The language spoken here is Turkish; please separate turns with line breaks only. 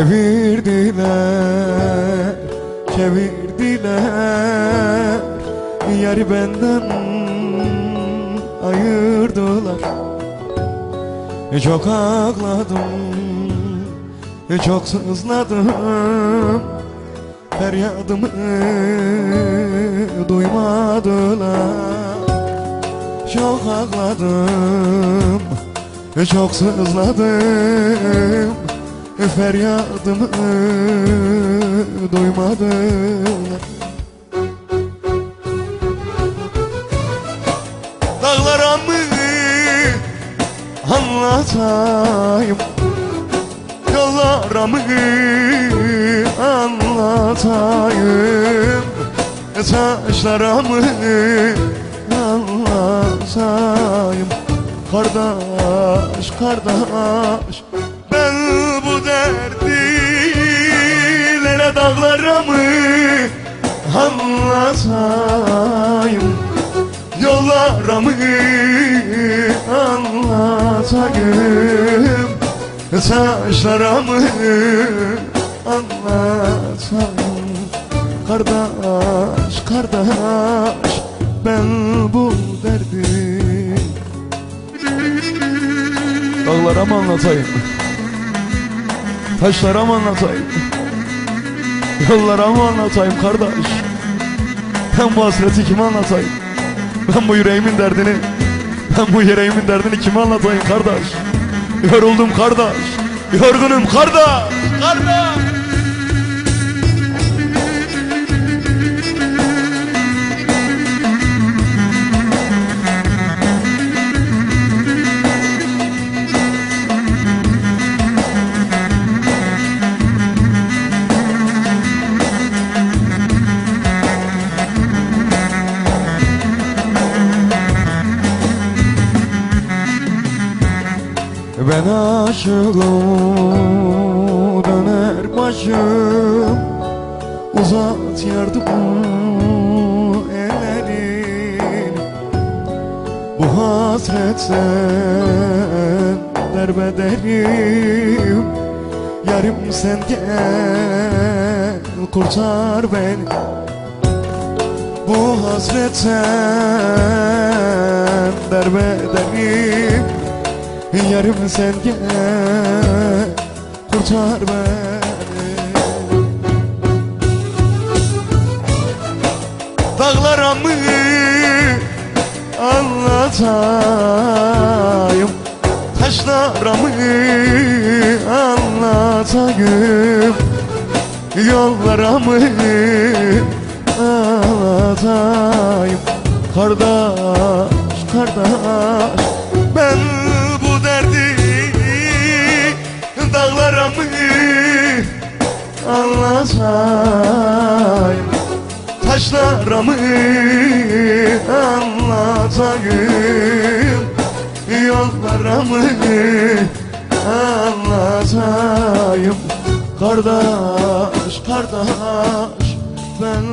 Evirdiler, çevirdiler. Yari benden ayırdılar. Çok ağladım, çok sızladım. Feryadımı duymadılar. Çok ağladım, çok sızladım Feryadımı duymadılar Dağlara mı anlatayım. Yollara mı anlatayım. Taşlara mı anlatayım. Kardeş, kardeş bu derdilere dağlara mı anlatayım Yollara mı anlatayım Taşlara mı anlatayım Kardeş, kardeş Ben bu derdi Dağlara mı anlatayım Taşlara mı anlatayım? Yollara mı anlatayım kardeş? Ben bu hasreti kime anlatayım? Ben bu yüreğimin derdini Ben bu yüreğimin derdini kime anlatayım kardeş? Yoruldum kardeş Yorgunum kardeş Kardeş Ben aşığım döner başım. Uzat yardım ellerin. Bu hasretten derbederim Yarım sen gel kurtar beni. Bu hasretten derbederim Yarım sen gel kurtar beni. Dağlara mı anlatayım Taşlara mı anlatayım Yollara mı anlatayım. Kardeş, kardeş Ben Dağlara mı anlatayım? Taşlara mı anlatayım? Yollara mı anlatayım? Kardeş, kardeş Ben